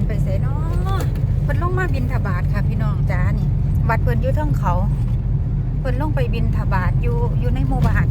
นไปใส่เนาะเพิ่นลงมาบินทบาทค่ะ พี่น้องจ้านี่วัดเพิ่นอยู่เทิงเขา เพิ่นลงไปบินทบาทอยู่อยู่ในหมู่บ้าน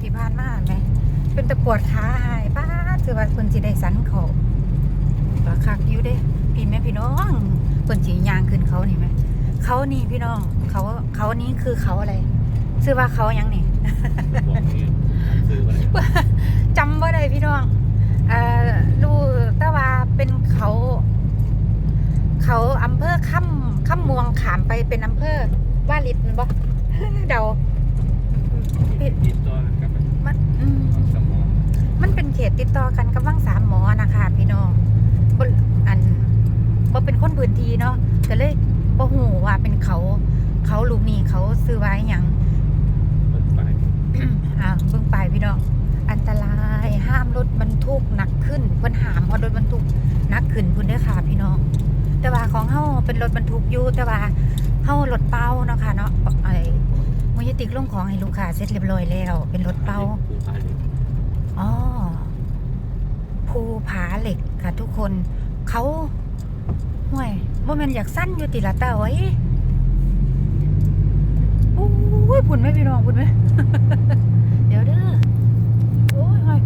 ที่ผ่านมาไหมเป็นตะปวดขาหายป้าดคือว่าเพิ่นสิได้สันเขาก็คักอยู่เด้พี่แม่พี่น้องเพิ่นสิย่างขึ้นเขานี่ไหมเขานี่พี่น้องเขาเขานี้คือเขาอะไรชื่อว่าเขาหยังนี่บอกนี่ซื้อมาเลยจำว่าได้พี่น้องเอ่อรู้แต่ว่า เป็นเขา เขาอำเภอค่ำค่ำมวงขามไปเป็นอำเภอว่าลิดแม่นบ่เดาผิดติดต่อกับมันอืมสมองมันเป็นเขตติดต่อกันกับวังสามหมอนะคะพี่น้องบ่อันบ่เป็นคนพื้นที่เนาะก็เลยบ่ฮู้ว่าเป็นเขา เขาลูกนี่เขาซื้อไว้หยังเปิดไปอ่าเบิ่งไปพี่น้องอัน ตรายห้ามรถบรรทุกหนักขึ้นเพิ่นห้ามเพราะรถบรรทุกหนักขึ้นพุ่นเด้อค่ะพี่น้อง แต่ว่าของเฮาเป็นรถบรรทุกอยู่แต่ว่าเฮารถเป้าเนาะค่ะเนาะไอ้มยติกลงของให้ลูกค้าเสร็จเรียบร้อยแล้ว เป็นรถเป้าผู้ขายเลยอ๋อภูผาเหล็กค่ะทุกคนเขาห่วยว่ามันอยากสั้นอยู่ติละเต้าไอ้ยโอ้ยพุ่นไหมพี่น้องพุ่นไหม เดี๋ยวเด้อโอ้ยห้อย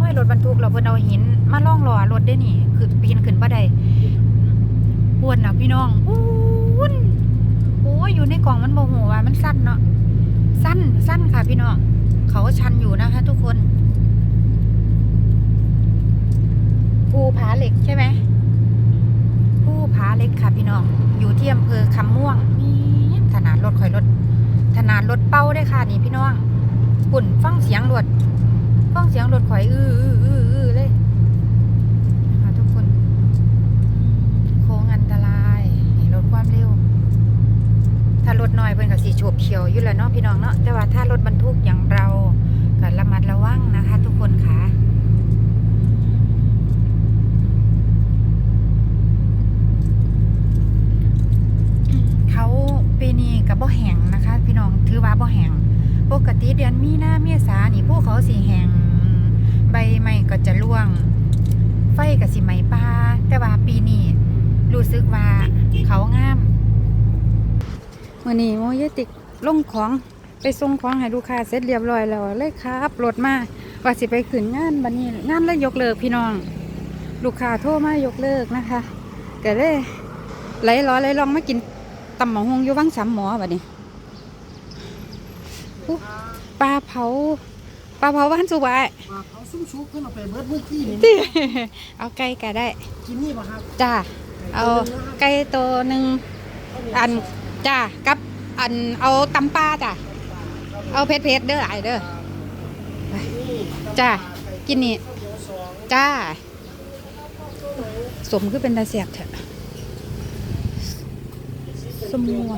ห้อย รถบรรทุกเราเพิ่นเอาหินมาล่องล้อรถได้นี่ คือปีนขึ้นบ่ได้ปวนนะพี่น้องปูนโอ้ยอยู่ในกล่องมันโมโหว่ามันสั้นเนาะสั้นสั้นค่ะ พี่น้องเขาชันอยู่นะคะ ทุกคนภูผาเหล็กใช่ไหมภูผาเหล็กค่ะ พี่น้องอยู่ที่อำเภอคำม่วงนี่ขนาดรถข่อยรถขนาดรถเป้าได้ค่ะ นี่พี่น้องปุ่นฟังเสียงรถ ฟังเสียงรถข่อยอื้ออื้ออื้ออื้อเลยค่ะทุกคน โค้งอันตรายให้ลดความเร็ว ถ้ารถน้อยเพิ่นก็สีโฉบเขียวอยู่แล้วเนาะพี่น้องเนาะแต่ว่าถ้ารถบรรทุกอย่างเราก็ระมัดระวังนะคะ ทุกคนค่ะ เขาปีนี้กับบ่แห้งนะคะ พี่น้องถือว่าบ่แห้งปกติเดือนมีนาเมษานี่พวกเขาสีแห้งใบไม้ก็จะร่วง ไฟกับสิไหม้ป่าแต่ว่าปีนี้รู้สึกว่าเขางาม มื่อนี้โมยติกลงของไปส่งของให้ลูกค้าเสร็จเรียบร้อยแล้วเลยครับรถมาว่าสิไปขึ้นงานบันนี้งานแล้วยกเลิกพี่น้อง ลูกค้าโทรมายกเลิกนะคะก็เลยไหลล้อไหลลองมากินตำหมองหงอยู่วังสามหมอแบบนี้อุ๊ปลาเผาปลาเผาบ้านสุวายมาเขาซุ่มชุกขึ้นมาไปเบิดเมื่อกี้นี่ติเอาไก่ก็ได้กินนี่ป่ะครับจ้าเอาไก่ตัวหนึ่งอัน จ้ากับอันเอาตำปลาจ้าเอาเผ็ดเผ็ดๆเด้อไอเด้อนี่จ้ากินนี่จ้าสมคือเป็นตาเสียบเถอะสมมัว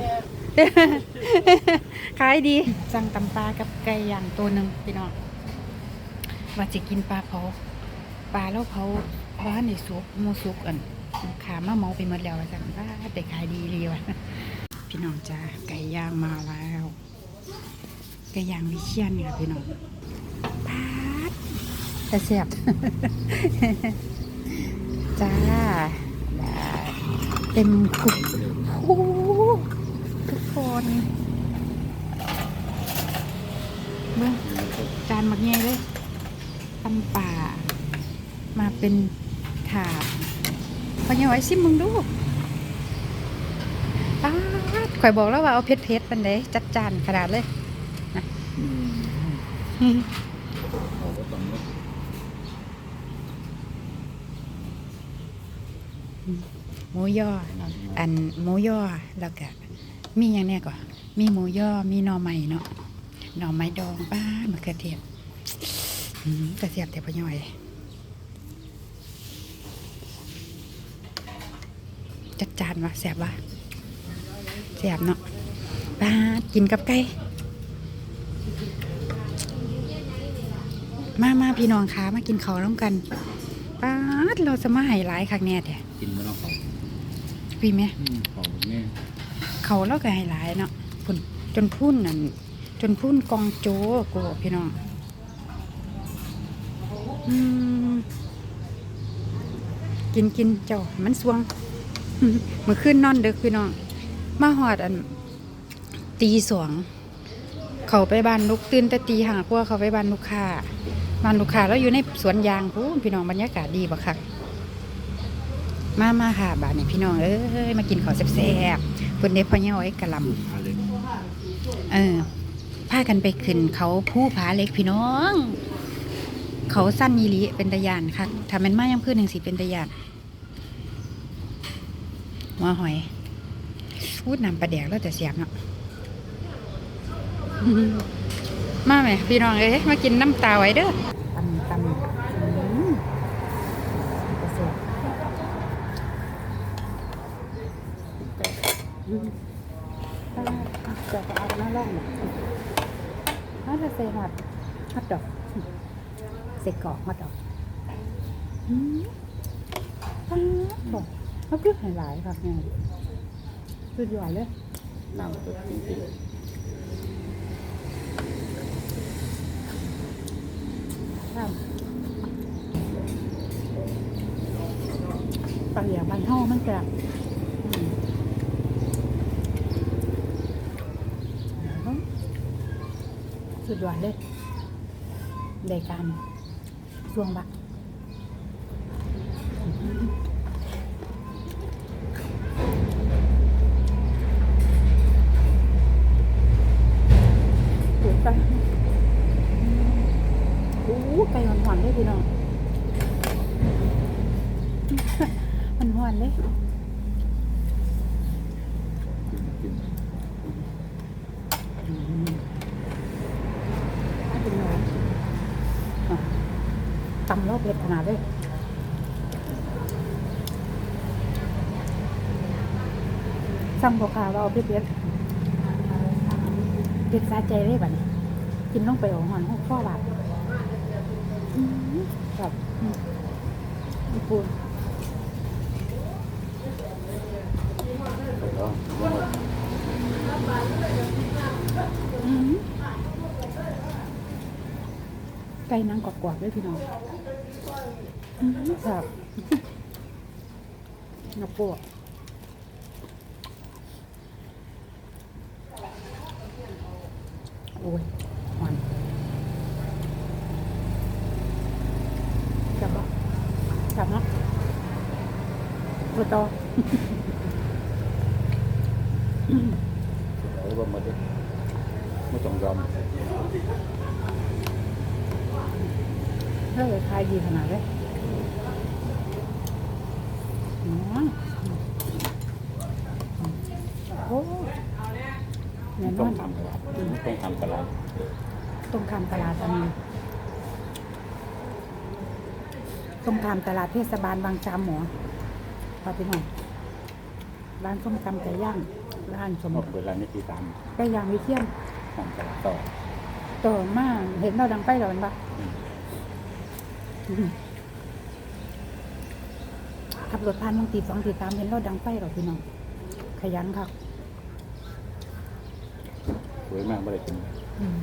ขายดีสั่งตำปลากับไก่ย่างตัวหนึ่งพี่น้องว่าจะกินปลาเผาปลาแล้วเผาบ้านในสุกหมูสุกอันขามาเมาไปหมดแล้วว่าสั่งว่าแต่ขายดีเลยวะ พี่น้องจ้าไก่ย่างมาแล้วไก่ย่างวิเชียนเนี่ยพี่น้องปาดแต่เสียบจ้าได้เต็มคุกโอ้โหทุกคนเมื่อจานหมักแง่เลยตำป่า มาเป็นถาดพอยังไว้ซิมมึงดู ป้าข่อยบอกแล้วว่าเอาเผ็ดเผ็ดๆปันเดจัดจานขนาดเลยนะเขาก็ต้องหมูย่อ อันหมูย่อแล้วก็มีอย่างเนี้ยก่อนมีหมูย่อมีหน่อไม้เนาะหน่อไม้ดองป้ามะเขือเทศกระเทียมแต่พย่อยจัดจานวะแสบวะ แสบเนาะป้าดกินกับไก่มามาพี่น้องคะมากินข้าวน้ำกันป้าดเราจะมาให้หลายคักแน่แท้กินมาแล้วเขาพี่ไหมเขาเนี่ยเขาเล่าก็ให้หลายเนาะพุ่นจนพุ่นนั่นจนพุ่นกองโจโกพี่น้องอืมกินกินเจ้ามันสวงเมื่อคืนนอนดึกพี่น้อง มาหอดอัน ตีสองเขาไปบ้านลูกตื่นแต่ตีห่างกว่าเขาไปบ้านลูกค้าบ้านลูกค้าแล้วอยู่ในสวนยางพูพี่น้องบรรยากาศดีบักคักมามาค่ะบ้านนี้พี่น้องเอ้ยมากินข้าวแซ่บๆเพิ่นเด็พ่อเย้าไอ้กะลำเออพากันไปขึ้นเขาผู้ผาเล็กพี่น้อง เขาสั้นยีหลีเป็นตะยานค่ะถ้าแมันมายังขึ้นหนึ่งสิเป็นตะยานหัวหอย พูดนำปลาแดกแล้วแต่เสียบเนาะมาไหมพี่น้องเอ้ยมากินน้ำตาไว้เด้อตำตำอืมกระเสียบอืมจะเอาหน้าล่องถ้าจะใส่หอดฮอดดอกใส่กอกฮอดดอกอืมตั้งบอกเขาคือหลายๆครับเนี่ย สุดยอดเลยน้ำตัวจริงๆครับปลาเหลี่ยบานเท่ามันจะอืมสุดยอดเลยได้การช่วงบะปูดไปโอ้ไก่หวานๆเลยพี่น้อง มันหวานเลย กิน อืมถ้าเป็นหนูอะ ตำรอบเล็กขนาดเลยสั่งบอกค่ะว่าเอาเผ็ดเผ็ดเผ็ดสาใจเลยบัดนี้กินลงไปเอาหอนหกข้อบาทแบบปูน แล้วยังไง อืม ไก่นางกรอบๆด้วยพี่น้องอืมครับนับปวกโอ้ยหวานจับบ่จับเนาะบต่อเอาไปหมดเลยไม่ต้องยอม เฮ้ยขายดีขนาดเลยอืมโอ้แน่นต้อองนทำตลาดต้องทำตลาดตรงคำตลาดอันนี้ตรงคำตลาดเทศบาลบางจามหมอพาไปหน่อยร้านส้มตำไก่ย่างร้านสมมาเปิดร้านนี้ที่สามไก่ย่างวิเทียนทำตลาดต่อ ต่อมาเห็นเราดังไปแล้วมันปะขับรถผ่านบางตีสองตีสามเห็นเราดังไปหรอพี่น้องขยันครับสวยมากไม่ได้กินอืม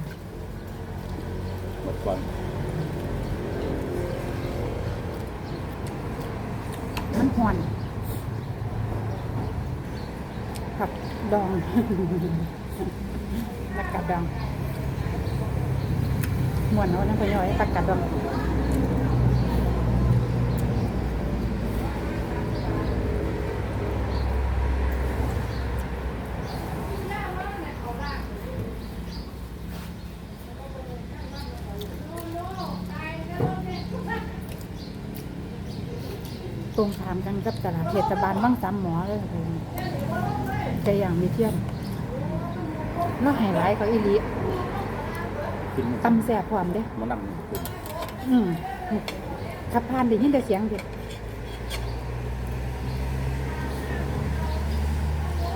หมดก่อนมันหอนกับดองตักกะดอง มวนเอาน้ำไปย่อยตักกะดดองตรงถามกันกับตลาดเทศบาลบ้างสามหมอเลยใจอย่างมีเทียนแล้วไฮไลท์เขาอีลี กินตำแสบความเด้มันนั่งกินอืมขับผ่านได้ยินแต่เสียงเด็ก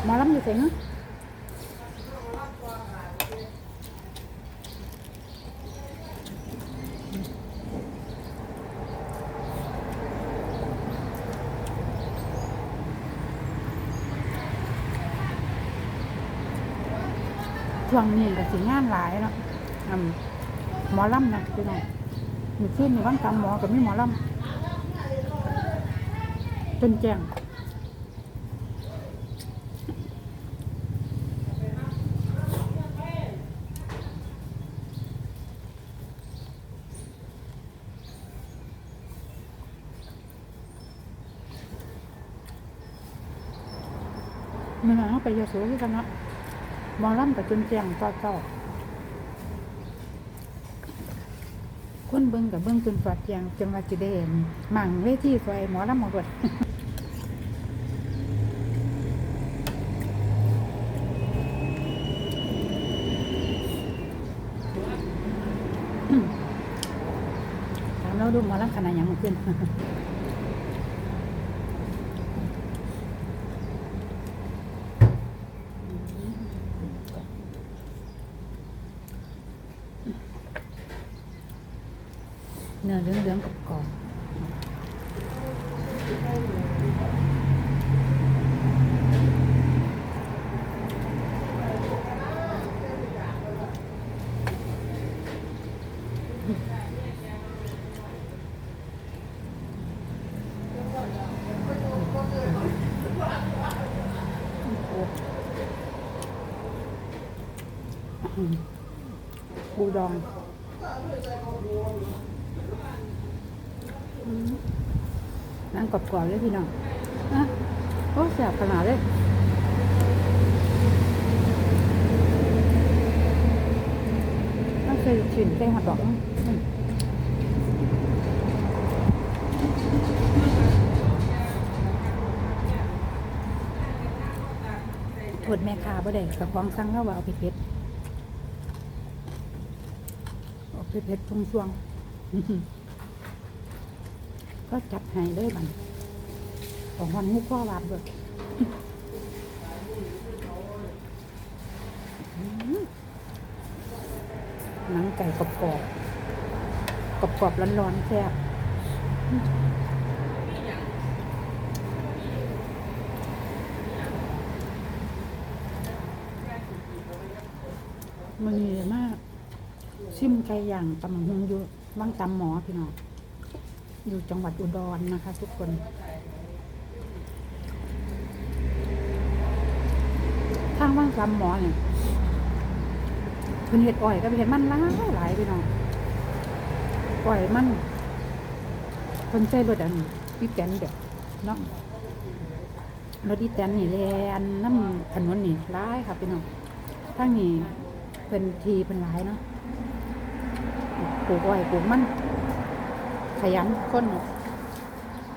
หมอลำอยู่เสียงเนอะช่วงนี้ก็สิงานหลายเนาะ อืมหมอลำนะพี่น้องมีที่มีว่างกำหมอกับมีหมอลำจนแจ้งมันเอาไปยาสูคือกันนะมอลล่ำกับจนแจ้งต่อเจ้า คนเบิ่งกับเบิ่งจนฝัดยังจังหวัดจีเดนมั่งเวทีซอยหมอลำหมดถามเราดูหมอลำขนาดยังมันขึ้น เนื้อเหลืองๆกับกรอบอืมปูดอง นั่งกรอบๆเลยพี่น้องอะโอ้แสบขนาดเลยไม่เคยชิมแกงหัดดอกถดแม่ค้าบ่ได้กับของสั่งแล้วว่าเอาเผ็ดเอาเผ็ดๆช่วงๆ ก็จัดให้เลยบันของวันมุกพ่อวาดเลยหนังไก่กรอบกรอบกรอบกรอบๆร้อนๆแซ่บมันมีมาก ชิมไก่ย่างตำหงอยู่ว่างตำหมอพี่น้อง อยู่จังหวัดอุดรนะคะ ทุกคน ทางว่างจำหมอเนี่ยเพิ่นเห็ดอ้อยก็เห็ดมันหลายหลายไปหน่อยอ้อยมันเพิ่นใส่รถอันพี่แตนเด็กเนาะรถอีแตนนี่แลนน้ำถนนนี่ร้ายค่ะพี่น้องทางนี้เป็นทีเป็นหลายเนาะปลูกอ้อยปลูกมัน ขยันคน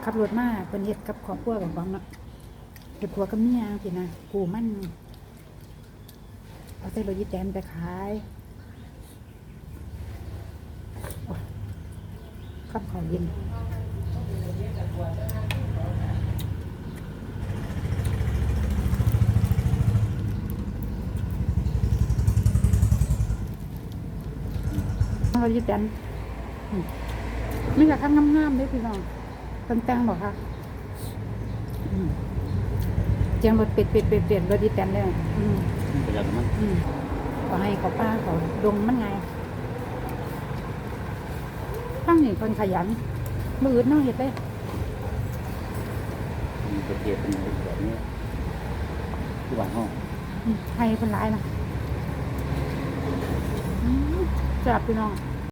ขับรถมาเป็นเฮ็ดกับครอบครัวกับของเนาะเฮ็ดผัวกับเมียสินะกูมันเอาใส่รถยีแตนไปขายโอ้ยขับเขาย็นเรถยีแตน ไม่อยากทำงามๆเด้อพี่น้องเป็นแต่งบอกค่ะอืมเจียงรถเป็ดเป็ดเป็ดเป็ดรถดีแตนเลยอืมมันประหยัดมันอืมก็ให้เขาป้าเขาดงมันไงตั้งนี่คนขยันมืออื่นเน้องเห็ดเลยมีประเทศเป็นแบบนี้ที่บ้านห้องอืมให้คนร้ายนะอืมจับพี่น้องอ